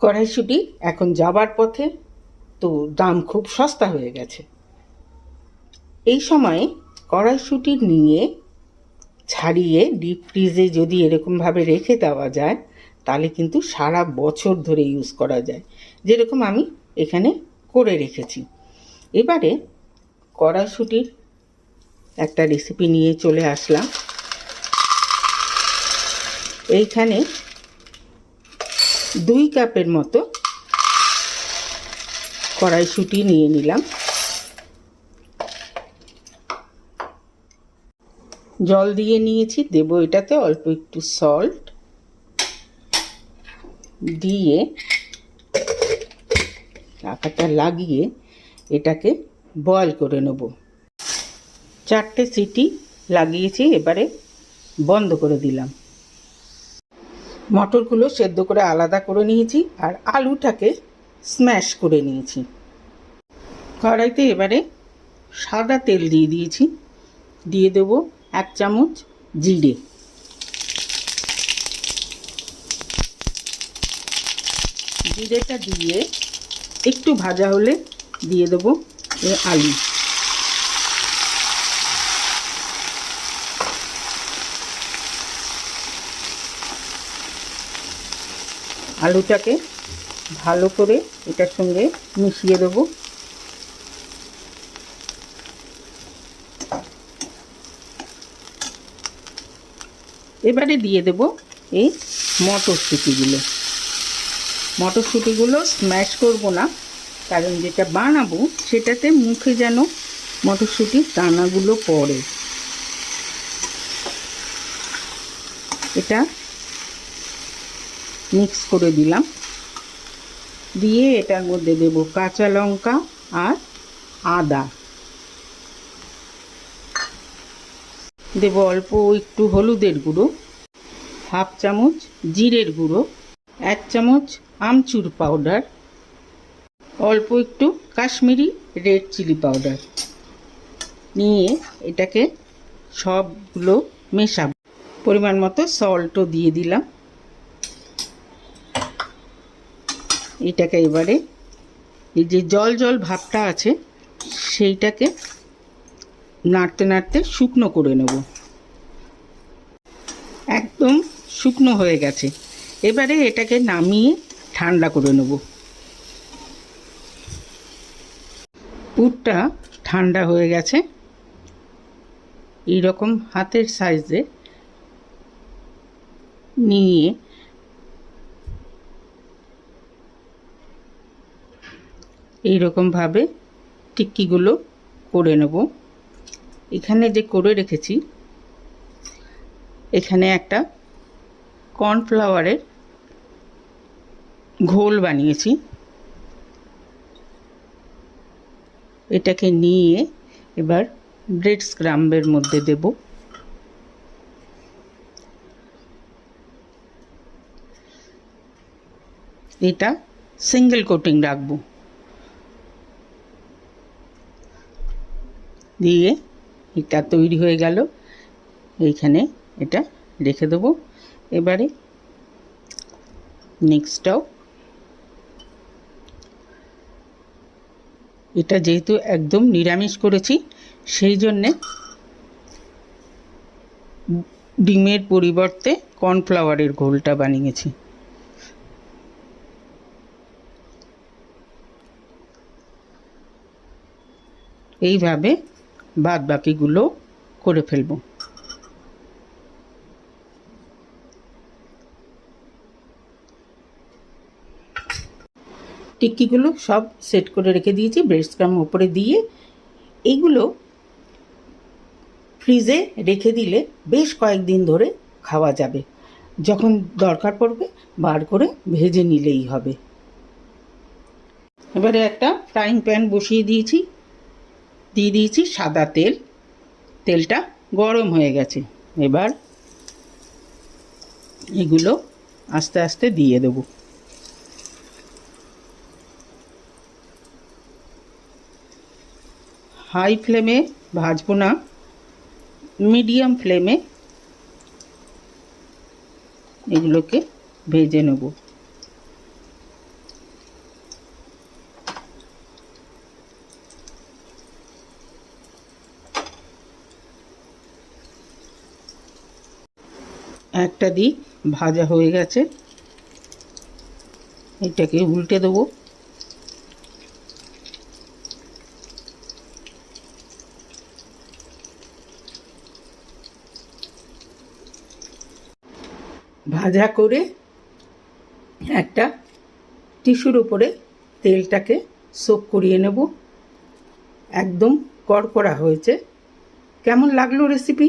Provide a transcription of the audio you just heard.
কড়াইশুঁটি এখন যাবার পথে তো দাম খুব সস্তা হয়ে গেছে। এই সময়ে কড়াইশুঁটি নিয়ে ছাড়িয়ে ডিপ ফ্রিজে যদি এরকমভাবে রেখে দেওয়া যায়, তাহলে কিন্তু সারা বছর ধরে ইউজ করা যায়। যেরকম আমি এখানে করে রেখেছি। এবারে কড়াইশুঁটির একটা রেসিপি নিয়ে চলে আসলাম। এইখানে দুই কাপের মতো কড়াইশুঁটি নিয়ে নিলাম। জল দিয়ে নিয়েছি, দেবো এটাতে অল্প একটু সল্ট দিয়ে চাকাটা লাগিয়ে এটাকে বয়ল করে নেব। চারটে সিটি লাগিয়েছি, এবারে বন্ধ করে দিলাম। মটরগুলো সেদ্ধ করে আলাদা করে নিয়েছি আর আলুটাকে স্ম্যাশ করে নিয়েছি। কড়াইতে এবারে সাদা তেল দিয়ে দিয়েছি। দিয়ে দেবো এক চামচ জিরে। জিরেটা দিয়ে একটু ভাজা হলে দিয়ে দেবো আলু। আলুটাকে ভালো করে এটার সঙ্গে মিশিয়ে দেবো। এবারে দিয়ে দেব এই মটরশুঁটিগুলো। মটরশুঁটিগুলো স্ম্যাশ করব না, কারণ যেটা বানাবো সেটাতে মুখে যেন মটরশুঁটির দানাগুলো পড়ে। এটা মিক্স করে দিলাম। দিয়ে এটার মধ্যে দেব কাঁচা লঙ্কা আর আদা। দেব অল্প একটু হলুদের গুঁড়ো, হাফ চামচ জিরের গুঁড়ো, এক চামচ আমচুর পাউডার, অল্প একটু কাশ্মীরি রেড চিলি পাউডার। নিয়ে এটাকে সবগুলো মেশাব। পরিমাণ মতো সল্টও দিয়ে দিলাম। এটাকে এবারে, এই যে জল জল ভাবটা আছে, সেইটাকে নাড়তে নাড়তে শুকনো করে নেব। একদম শুকনো হয়ে গেছে। এবারে এটাকে নামিয়ে ঠান্ডা করে নেব। পুরটা ঠান্ডা হয়ে গেছে। এইরকম হাতের সাইজে নিয়ে এইরকমভাবে টিক্কিগুলো করে নেব। এখানে যে করে রেখেছি, এখানে একটা কর্নফ্লাওয়ারের ঘোল বানিয়েছি। এটাকে নিয়ে এবার ব্রেড স্ক্রাম্বের মধ্যে দেব। এটা সিঙ্গেল কোটিং রাখব। দিয়ে এটা তৈরি হয়ে গেল। এইখানে এটা রেখে দেবো। এবারে নেক্সটটাও এটা যেহেতু একদম নিরামিষ করেছি, সেই জন্যে ডিমের পরিবর্তে কর্নফ্লাওয়ারের ঘোলটা বানিয়েছি। এইভাবে বাদ বাকিগুলো করে ফেলব। টিক্কিগুলো সব সেট করে রেখে দিয়েছি ব্রেড স্ক্রাম উপরে দিয়ে। এইগুলো ফ্রিজে রেখে দিলে বেশ কয়েকদিন ধরে খাওয়া যাবে। যখন দরকার পড়বে, বার করে ভেজে নিলেই হবে। এবারে একটা ফ্রাইং প্যান বসিয়ে দিয়েছি। দিয়ে দিয়েছি সাদা তেল। তেলটা গরম হয়ে গেছে। এবার এগুলো আস্তে আস্তে দিয়ে দেবো। হাই ফ্লেমে ভাজবো না, মিডিয়াম ফ্লেমে এগুলোকে ভেজে নেব। একটা দিক ভাজা হয়ে গেছে। এটাকে উল্টে দেবো। ভাজা করে একটা টিস্যুর উপরে তেলটাকে সোক করিয়ে নেব। একদম কড়কড়া হয়েছে। কেমন লাগল রেসিপি